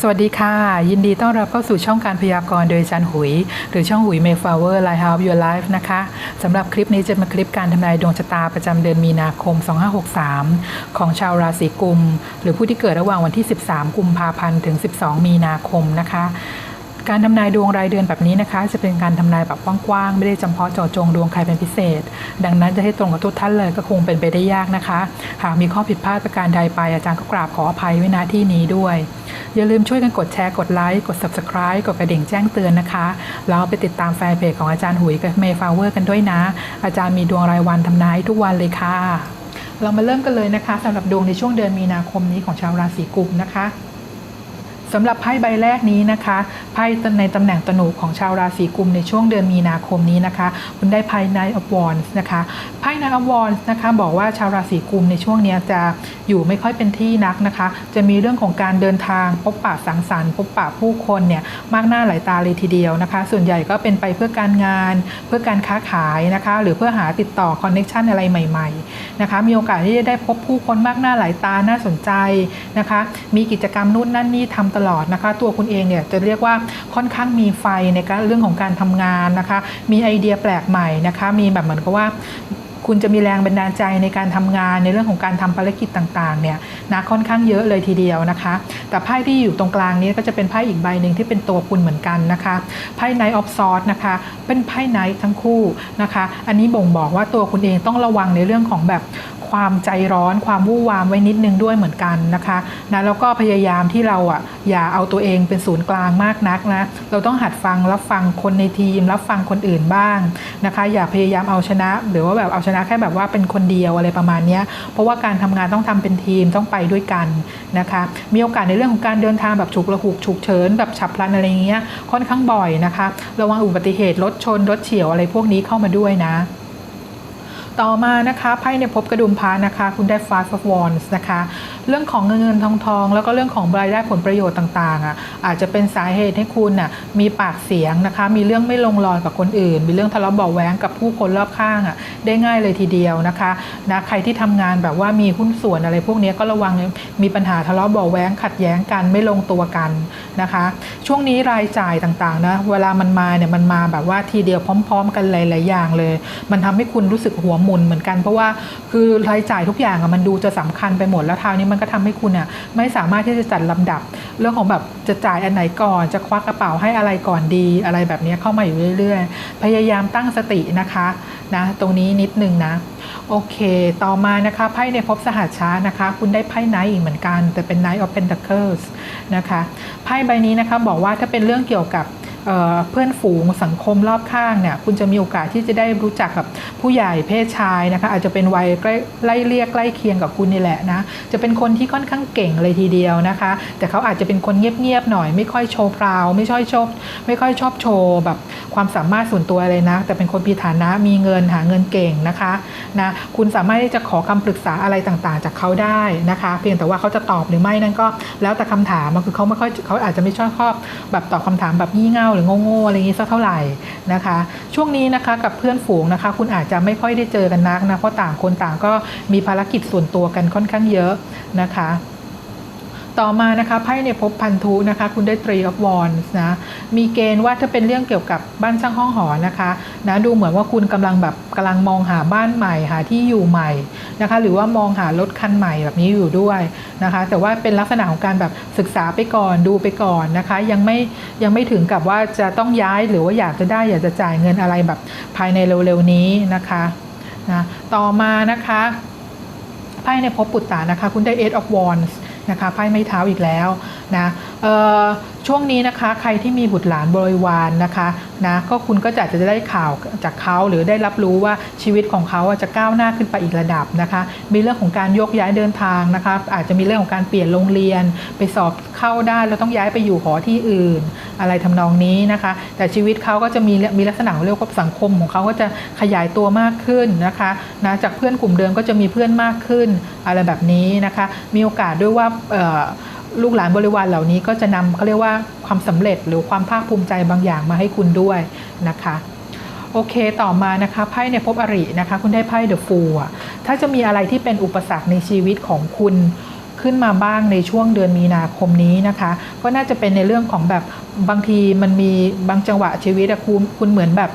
สวัสดีค่ะ ยินดีต้อนรับเข้าสู่ช่องการพยากรณ์โดยจันหุย หรือช่องหุย Mayflower Light House Your Life นะคะสำหรับคลิปนี้จะมาคลิปการทำนายดวงชะตาประจำเดือนมีนาคม 2563 ของชาวราศีกุม หรือผู้ที่เกิดระหว่างวันที่ 13 กุมภาพันธ์ถึง 12 มีนาคมนะคะ การทำนายดวงรายเดือนแบบนี้นะคะ จะเป็นการทำนายแบบกว้างๆ ไม่ได้จำเพาะเจาะจงดวงใครเป็นพิเศษ ดังนั้นจะให้ตรงกับทุกท่านเลยก็คงเป็นไปได้ยากนะคะ หากมีข้อผิดพลาดประการใดไปอาจารย์ก็กราบขออภัยไว้ณที่นี้ด้วย อย่าลืมช่วยกันกดแชร์ กดไลค์ กด subscribe กดกระดิ่งแจ้งเตือนนะคะแล้วไปติดตามแฟนเพจของอาจารย์หุยกับเมย์ฟาวเวอร์กันด้วยนะ อาจารย์มีดวงรายวันทำนายทุกวันเลยค่ะ เรามาเริ่มกันเลยนะคะสำหรับดวงในช่วงเดือนมีนาคมนี้ของชาวราศีกุมนะคะ สำหรับไพ่ใบแรกนี้นะคะไพ่ในตำแหน่งตนุของชาวราศีกุมในช่วงเดือนมีนาคมนี้นะคะ คุณได้ไพ่ Knight of Wands นะคะไพ่ Knight of Wands นะคะบอกว่าชาวราศีกุมในช่วงนี้จะอยู่ไม่ค่อยเป็นที่นักนะคะ จะมีเรื่องของการเดินทางพบปะสังสรรค์พบปะผู้คนเนี่ยมากหน้าหลายตาเลยทีเดียวนะคะ ส่วนใหญ่ก็เป็นไปเพื่อการงาน เพื่อการค้าขายนะคะ หรือเพื่อหาติดต่อคอนเน็ชันอะไรใหม่ๆนะคะมีโอกาสที่จะได้พบผู้คนมากหน้าหลายตาน่าสนใจนะคะ มีกิจกรรมนู่นนั่นนี่ทำตลอดนะคะ ตัวคุณเองเนี่ยจะเรียกว่าค่อนข้างมีไฟในการเรื่องของการทำงานนะคะ มีไอเดียแปลกใหม่นะคะ มีแบบเหมือนกับว่าคุณจะมีแรงบันดาลใจในการทำงานในเรื่องของการทำภารกิจต่างๆเนี่ยนะค่อนข้างเยอะเลยทีเดียวนะคะ แต่ไพ่ที่อยู่ตรงกลางนี้ก็จะเป็นไพ่อีกใบหนึ่งที่เป็นตัวคุณเหมือนกันนะคะไพ่ Knight of Swords นะคะเป็นไพ่ Knight ทั้งคู่นะคะ อันนี้บ่งบอกว่าตัวคุณเองต้องระวังในเรื่องของแบบ ความใจร้อนความวู่วามไว้นิดนึงด้วยเหมือนกันนะคะนะแล้วก็พยายามที่เราอะอย่าเอาตัวเองเป็นศูนย์กลางมากนักนะเราต้องหัดฟังรับฟังคนในทีม รับฟังคนอื่นบ้างนะคะ อย่าพยายามเอาชนะ หรือว่าแบบเอาชนะแค่แบบว่าเป็นคนเดียวอะไรประมาณนี้เพราะว่าการทำงานต้องทำเป็นทีมต้องไปด้วยกันนะคะมีโอกาสในเรื่องของการเดินทางแบบฉุกระหุกฉุกเฉินแบบฉับพลันอะไรเงี้ยค่อนข้างบ่อยนะคะ ระวังอุบัติเหตุรถชนรถเฉียวอะไรพวกนี้เข้ามาด้วยนะ ต่อมานะคะไพ่ในภพกระดุมพานะคะ คุณได้ Five of Wands นะคะ เรื่องของเงินเงินทองทองแล้วก็เรื่องของรายได้ผลประโยชน์ต่างๆอะอาจจะเป็นสาเหตุให้คุณน่ะมีปากเสียงนะคะ มีเรื่องไม่ลงรอยกับคนอื่น มีเรื่องทะเลาะเบาะแว้งกับผู้คนรอบข้างอะได้ง่ายเลยทีเดียวนะคะนะใครที่ทำงานแบบว่ามีหุ้นส่วนอะไรพวกนี้ก็ระวังมีปัญหาทะเลาะเบาะแว้งขัดแย้งกันไม่ลงตัวกันนะคะ ช่วงนี้รายจ่ายต่างๆนะเวลามันมาเนี่ยมันมาแบบว่าทีเดียวพร้อม ๆ กันหลายๆอย่างเลย มันทำให้คุณรู้สึกหัวหมุนเหมือนกัน เพราะว่าคือรายจ่ายทุกอย่างอะมันดูจะสำคัญไปหมดแล้วทาวนี้มันก็ทำให้คุณอะไม่สามารถที่จะจัดลำดับ เรื่องของแบบจะจ่ายอันไหนก่อน จะควักกระเป๋าให้อะไรก่อนดีอะไรแบบนี้เข้ามาอยู่เรื่อยๆ พยายามตั้งสตินะคะนะตรงนี้นิดนึงนะ โอเค ต่อมานะคะไพ่ในภพสหัสช้านะคะ คุณได้ไพ่ไนท์อีกเหมือนกัน แต่เป็น Knight of Pentacles นะคะไพ่ใบนี้นะคะบอกว่าถ้าเป็นเรื่องเกี่ยวกับ เเพื่อนฝูงสังคมรอบข้างเนี่ยคุณจะมีโอกาสที่จะได้รู้จักกับผู้ใหญ่เพศชายนะคะอาจจะเป็นวัยใกล้ไล่เรียกใกล้เคียงกับคุณนี่แหละนะจะเป็นคนที่ค่อนข้างเก่งเลยทีเดียวนะคะ แต่เขาอาจจะเป็นคนเงียบๆหน่อย ไม่ค่อยโชว์พราว ไม่ค่อยชอบไม่ค่อยชอบโชว์แบบความสามารถส่วนตัวเลยนะ แต่เป็นคนมีฐานะมีเงินหาเงินเก่งนะคะนะคุณสามารถที่จะขอคำปรึกษาอะไรต่างๆ จากเขาได้นะคะ เพียงแต่ว่าเขาจะตอบหรือไม่นั่นก็แล้วแต่คำถามมันคือเขาไม่ค่อยเขาอาจจะไม่ชอบชอบแบบตอบคำถามแบบงี่เง่าหรือโง่ๆอะไรอย่างนี้สักเท่าไหร่นะคะ ช่วงนี้นะคะกับเพื่อนฝูงนะคะ คุณอาจจะไม่ค่อยได้เจอกันนักนะเพราะต่างคนต่างก็มีภารกิจส่วนตัวกันค่อนข้างเยอะนะคะ ต่อมานะคะไพ่ในภพพันธุนะคะ คุณได้ Three of Wands นะมีเกณฑ์ว่าถ้าเป็นเรื่องเกี่ยวกับบ้านช่างห้องหอนะคะนะดูเหมือนว่าคุณกำลังแบบกำลังมองหาบ้านใหม่หาที่อยู่ใหม่นะคะ หรือว่ามองหารถคันใหม่แบบนี้อยู่ด้วยนะคะ แต่ว่าเป็นลักษณะของการแบบศึกษาไปก่อนดูไปก่อนนะคะ ยังไม่ยังไม่ถึงกับว่าจะต้องย้ายหรือว่าอยากจะได้อยากจะจ่ายเงินอะไรแบบภายในเร็วๆนี้นะคะนะต่อมานะคะไพ่ในภพปุตตานะคะ คุณได้ Eight of Wands นะคะไพ่ไม้เท้าอีกแล้ว นะช่วงนี้นะคะใครที่มีบุตรหลานบริวารนนะคะนะก็คุณก็จะจะได้ข่าวจากเขาหรือได้รับรู้ว่าชีวิตของเขาจะก้าวหน้าขึ้นไปอีกระดับนะคะ มีเรื่องของการยกย้ายเดินทางนะคะ อาจจะมีเรื่องของการเปลี่ยนโรงเรียน ไปสอบเข้าได้แล้วต้องย้ายไปอยู่หอที่อื่น อะไรทำนองนี้นะคะ แต่ชีวิตเขาก็จะมีมีลักษณะเรียกว่าสังคมของเขาก็จะขยายตัวมากขึ้นนะคะนะจากเพื่อนกลุ่มเดิมก็จะมีเพื่อนมากขึ้นอะไรแบบนี้นะคะ มีโอกาสด้วยว่า ลูกหลานบริวารเหล่านี้ก็จะนำเขาเรียกว่าความสำเร็จหรือความภาคภูมิใจบางอย่างมาให้คุณด้วยนะคะโอเค ต่อมานะคะ ไพ่ในภพอรินะคะ คุณได้ไพ่เดอะฟูลอะ ถ้าจะมีอะไรที่เป็นอุปสรรคในชีวิตของคุณขึ้นมาบ้างในช่วงเดือนมีนาคมนี้นะคะ ก็น่าจะเป็นในเรื่องของแบบบางทีมันมีบางจังหวะชีวิตอะคุณคุณเหมือนแบบ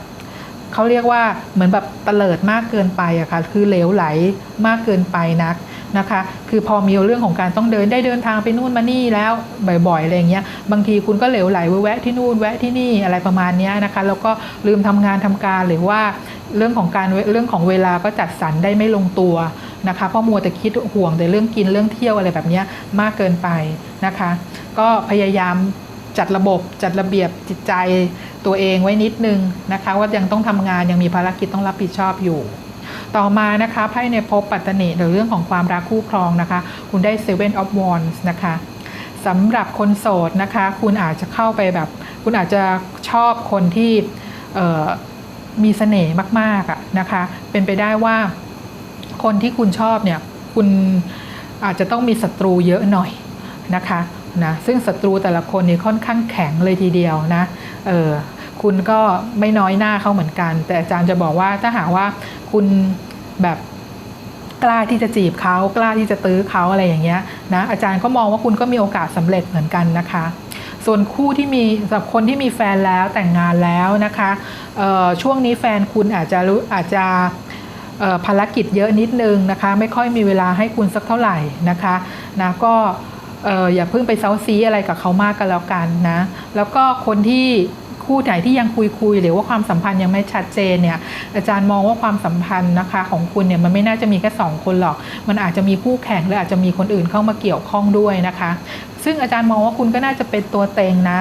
เขาเรียกว่าเหมือนแบบเตลิดมากเกินไปอะค่ะคือเหลวไหลมากเกินไปนักนะคะ คือพอมีเรื่องของการต้องเดินได้เดินทางไปนู่นมานี่แล้วบ่อยๆอะไรอย่างเงี้ย บางทีคุณก็เหลวไหลแวะที่นู่นแวะที่นี่อะไรประมาณเนี้ยนะคะ แล้วก็ลืมทำงานทำการหรือว่าเรื่องของการเรื่องของเวลาก็จัดสรรได้ไม่ลงตัวนะคะเพราะมัวแต่คิดห่วงแต่เรื่องกินเรื่องเที่ยวอะไรแบบเนี้ยมากเกินไปนะคะ ก็พยายามจัดระบบจัดระเบียบจิตใจ ตัวเองไว้นิดนึงนะคะว่ายังต้องทำงานยังมีภารกิจต้องรับผิดชอบอยู่ ต่อมานะคะไพ่ในภพปัตตนิหรือเรื่องของความรักคู่ครองนะคะ คุณได้ Seven of Wands นะคะสำหรับคนโสดนะคะ คุณอาจจะเข้าไปแบบ คุณอาจจะชอบคนที่มีเสน่ห์มากๆะนะคะ เป็นไปได้ว่าคนที่คุณชอบเนี่ย คุณอาจจะต้องมีศัตรูเยอะหน่อยนะคะ นะซึ่งศัตรูแต่ละคนนี่ค่อนข้างแข็งเลยทีเดียวนะเออคุณก็ไม่น้อยหน้าเขาเหมือนกัน แต่อาจารย์จะบอกว่าถ้าหากว่าคุณแบบกล้าที่จะจีบเขากล้าที่จะตื้อเขาอะไรอย่างเงี้ยนะอาจารย์ก็มองว่าคุณก็มีโอกาสสำเร็จเหมือนกันนะคะ ส่วนคู่ที่มีสำหรับคนที่มีแฟนแล้วแต่งงานแล้วนะคะช่วงนี้แฟนคุณอาจจะรู้อาจจะภารกิจเยอะนิดนึงนะคะ ไม่ค่อยมีเวลาให้คุณสักเท่าไหร่นะคะนะก็ อออย่าเพิ่งไปเซาซีอะไรกับเขามากกันแล้วกันนะ แล้วก็คนที่คู่ไหนที่ยังคุยคุยหรือว่าความสัมพันธ์ยังไม่ชัดเจนเนี่ยอาจารย์มองว่าความสัมพันธ์นะคะ ของคุณเนี่ยมันไม่น่าจะมีแค่สองคนหรอก มันอาจจะมีคู่แข่งหรืออาจจะมีคนอื่นเข้ามาเกี่ยวข้องด้วยนะคะ ซึ่งอาจารย์มองว่าคุณก็น่าจะเป็นตัวเต็งนะ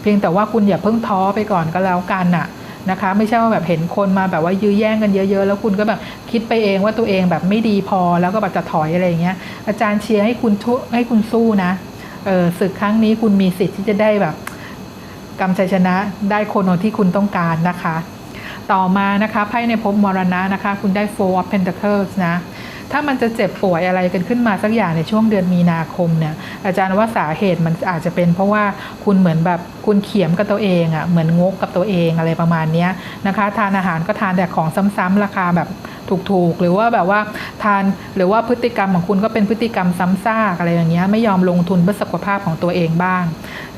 เพียงแต่ว่าคุณอย่าเพิ่งท้อไปก่อนก็แล้วกันน่ะ นะคะ ไม่ใช่ว่าแบบเห็นคนมาแบบว่ายื้อแย่งกันเยอะ ๆ แล้วคุณก็แบบคิดไปเองว่าตัวเองแบบไม่ดีพอแล้วก็แบบจะถอยอะไรอย่างเงี้ยอาจารย์เชียร์ให้คุณทุให้คุณสู้นะเออศึกครั้งนี้คุณมีสิทธิ์ที่จะได้แบบกำชัยชนะได้คนที่คุณต้องการนะคะ ต่อมานะคะไพ่ในภพมรณะนะคะ คุณได้ Four of Pentacles นะ ถ้ามันจะเจ็บป่วยอะไรกันขึ้นมาสักอย่างในช่วงเดือนมีนาคมเนี่ยอาจารย์ว่าสาเหตุมันอาจจะเป็น เพราะว่าคุณเหมือนแบบคุณเขียมกับตัวเองอะ่ะเหมือนงกกับตัวเองอะไรประมาณนี้นะคะ ทานอาหารก็ทานแต่ของซ้ำๆราคาแบบถูกๆ หรือว่าแบบว่าทานหรือว่าพฤติกรรมของคุณก็เป็นพฤติกรรมซ้ำซากอะไรอย่างเงี้ยไม่ยอมลงทุนเพื่อสุขภาพของตัวเองบ้าง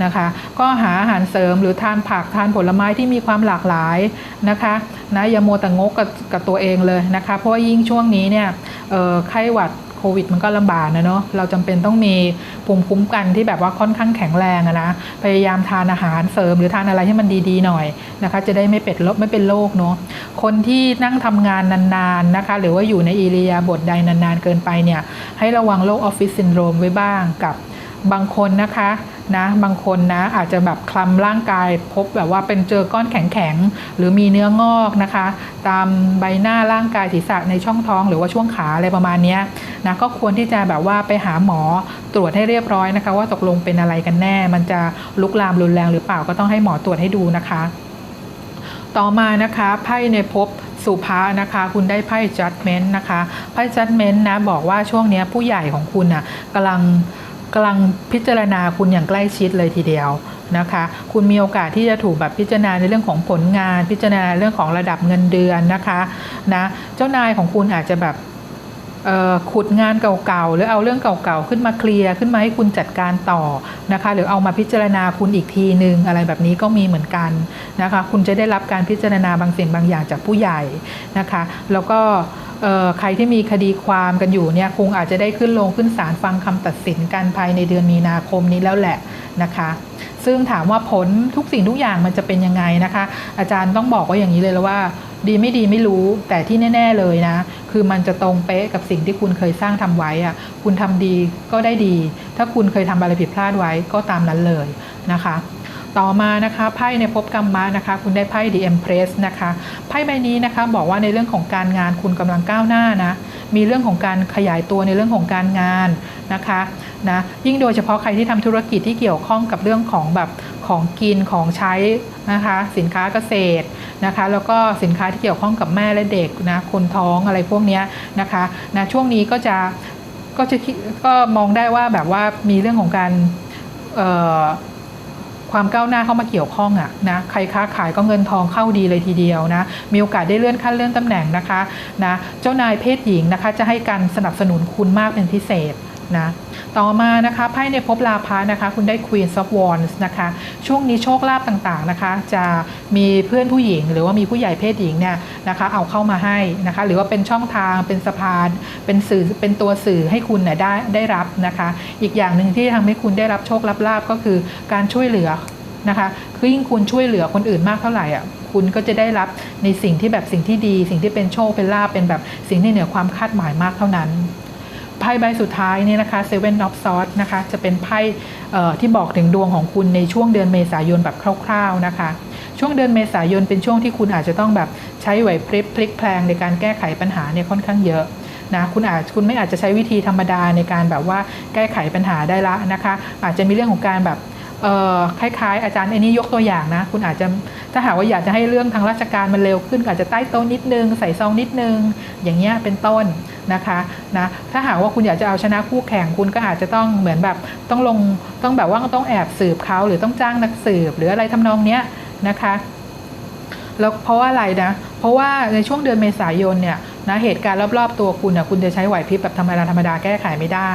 นะคะ ก็หาอาหารเสริมหรือทานผักทานผลไม้ที่มีความหลากหลายนะคะนะอย่าโมวแต่งกกับกับตัวเองเลยนะคะ เพราะว่ายิ่งช่วงนี้เนี่ยไข้หวัด โควิดมันก็ลำบากนะเนาะเราจำเป็นต้องมีภูมิคุ้มกันที่แบบว่าค่อนข้างแข็งแรงนะพยายามทานอาหารเสริมหรือทานอะไรที่มันดีๆหน่อยนะคะ จะได้ไม่เป็นโรคไม่เป็นโรคเนาะคนที่นั่งทำงานนานๆนะคะ หรือว่าอยู่ในอิริยาบถใดนานๆเกินไปเนี่ยให้ระวังโรคออฟฟิศซินโดรมไว้บ้างกับบางคนนะคะ นะบางคนนะอาจจะแบบคลำร่างกายพบแบบว่าเป็นเจอก้อนแข็งๆหรือมีเนื้องอกนะคะ ตามใบหน้าร่างกายศีรษะในช่องท้อง หรือว่าช่วงขาอะไรประมาณนี้นะก็ควรที่จะแบบว่าไปหาหมอตรวจให้เรียบร้อยนะคะ ว่าตกลงเป็นอะไรกันแน่ มันจะลุกลามรุนแรงหรือเปล่าก็ต้องให้หมอตรวจให้ดูนะคะ ต่อมานะคะไพ่ในภพสุภานะคะคุณได้ไพ่ judgment นะคะไพ่ judgment นะบอกว่าช่วงนี้ผู้ใหญ่ของคุณน่ะกำลัง กำลังพิจารณาคุณอย่างใกล้ชิดเลยทีเดียวนะคะ คุณมีโอกาสที่จะถูกแบบพิจารณาในเรื่องของผลงาน พิจารณาเรื่องของระดับเงินเดือนนะคะนะเจ้านายของคุณอาจจะแบบขุดงานเก่าๆ หรือเอาเรื่องเก่าๆ ขึ้นมาเคลียร์ขึ้นมาให้คุณจัดการต่อนะคะ หรือเอามาพิจารณาคุณอีกทีนึง อะไรแบบนี้ก็มีเหมือนกันนะคะ คุณจะได้รับการพิจารณาบางสิ่งบางอย่างจากผู้ใหญ่นะคะ แล้วก็ ใครที่มีคดีความกันอยู่เนี่ยคงอาจจะได้ขึ้นลงขึ้นศาลฟังคำตัดสินกันภายในเดือนมีนาคมนี้แล้วแหละนะคะ ซึ่งถามว่าผลทุกสิ่งทุกอย่างมันจะเป็นยังไงนะคะ อาจารย์ต้องบอกว่าอย่างนี้เลยแล้วว่า ดีไม่ดีไม่รู้แต่ที่แน่ ๆเลยนะ คือมันจะตรงเป๊ะกับสิ่งที่คุณเคยสร้างทำไว้อะคุณทำดีก็ได้ดี ถ้าคุณเคยทำอะไรผิดพลาดไว้ก็ตามนั้นเลยนะคะ ต่อมานะคะไพ่ในภพกรรมะนะคะ คุณได้ไพ่ The Empress นะคะไพ่ใบนี้นะคะบอกว่าในเรื่องของการงานคุณกำลังก้าวหน้านะมีเรื่องของการขยายตัวในเรื่องของการงานนะคะนะยิ่งโดยเฉพาะใครที่ทำธุรกิจที่เกี่ยวข้องกับเรื่องของแบบของกินของใช้นะคะสินค้าเกษตรนะคะแล้วก็สินค้าที่เกี่ยวข้องกับแม่และเด็กนะคนท้องอะไรพวกนี้นะคะนะช่วงนี้ก็จะก็จะก็มองได้ว่าแบบว่ามีเรื่องของการเอ่อ ความก้าวหน้าเข้ามาเกี่ยวข้องอะนะใครค้าขายก็เงินทองเข้าดีเลยทีเดียวนะมีโอกาสได้เลื่อนขั้นเลื่อนตำแหน่งนะคะนะเจ้านายเพศหญิงนะคะจะให้การสนับสนุนคุณมากเป็นพิเศษ นะต่อมานะคะไพ่ในภพลาภะนะคะ คุณได้ Queen of Wands นะคะ ช่วงนี้โชคลาภต่างๆนะคะ จะมีเพื่อนผู้หญิง หรือว่ามีผู้ใหญ่เพศหญิงเนี่ยนะคะเอาเข้ามาให้นะคะ หรือว่าเป็นช่องทางเป็นสะพาน เป็นสื่อเป็นตัวสื่อให้คุณเนี่ยได้ได้รับนะคะ อีกอย่างหนึ่งที่ทำให้คุณได้รับโชครับลาภก็คือการช่วยเหลือนะคะคือยิ่งคุณช่วยเหลือคนอื่นมากเท่าไหร่อะคุณก็จะได้รับในสิ่งที่แบบสิ่งที่ดี สิ่งที่เป็นโชคเป็นลาภเป็นแบบสิ่งที่เหนือความคาดหมายมากเท่านั้น ไพ่ใบสุดท้ายนี่นะคะ Seven of Swords นะคะ จะเป็นไพ่ที่บอกถึงดวงของคุณในช่วงเดือนเมษายนแบบคร่าวๆนะคะ ช่วงเดือนเมษายนเป็นช่วงที่คุณอาจจะต้องแบบใช้ไหวพริบพลิกแพลงในการแก้ไขปัญหาเนี่ยค่อนข้างเยอะนะคุณอาจคุณไม่อาจจะใช้วิธีธรรมดาในการแบบว่าแก้ไขปัญหาได้ละนะคะ อาจจะมีเรื่องของการแบบ คล้ายๆ อาจารย์ไอ้นี้ยกตัวอย่างนะ คุณอาจจะถ้าหากว่าอยากจะให้เรื่องทางราชการมันเร็วขึ้น อาจจะใต้โต๊ะนิดนึง ใส่ซองนิดนึง อย่างเงี้ยเป็นต้นนะคะนะถ้าหากว่าคุณอยากจะเอาชนะคู่แข่งคุณก็อาจจะต้องเหมือนแบบต้องลงต้องแบบว่าต้องแอบสืบเขาหรือต้องจ้างนักสืบ หรืออะไรทำนองเนี้ยนะคะแล้วเพราะว่าอะไรนะ เพราะว่าในช่วงเดือนเมษายนเนี่ย นะเหตุการณ์รอบๆตัวคุณนะคุณจะใช้ไหวพริบแบบธรรมดาธรรมดาแก้ไขไม่ได้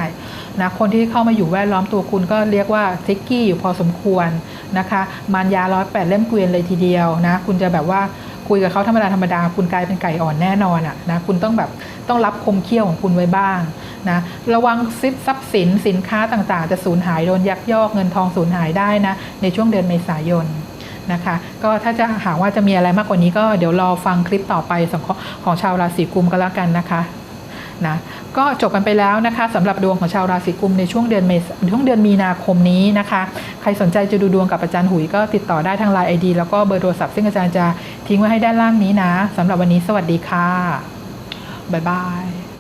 นะคนที่เข้ามาอยู่แวดล้อมตัวคุณก็เรียกว่าทิกกี้อยู่พอสมควรนะคะมารยาร้อยแปดเล่มเกวียนเลยทีเดียวนะคุณจะแบบว่าคุยกับเขาธรรมดาธรรมดาคุณกลายเป็นไก่อ่อนแน่นอนอะนะคุณต้องแบบต้องรับคมเขี้ยวของคุณไว้บ้างนะระวังซิปทรัพย์สินสินค้าต่างๆ จะสูญหายโดนยักยอกเงินทองสูญหายได้นะในช่วงเดือนเมษายน นะคะ ก็ถ้าจะหาว่าจะมีอะไรมากกว่านี้ก็เดี๋ยวรอฟังคลิปต่อไปของของชาวราศีกุมก็แล้วกันนะคะนะก็จบกันไปแล้วนะคะสำหรับดวงของชาวราศีกุมในช่วงเดือนเมษช่วงเดือนมีนาคมนี้นะคะ ใครสนใจจะดูดวงกับอาจารย์หุยก็ติดต่อได้ทางไลน์ไอดีแล้วก็เบอร์โทรศัพท์ซึ่งอาจารย์จะทิ้งไว้ให้ด้านล่างนี้นะสำหรับวันนี้สวัสดีค่ะบ๊ายบาย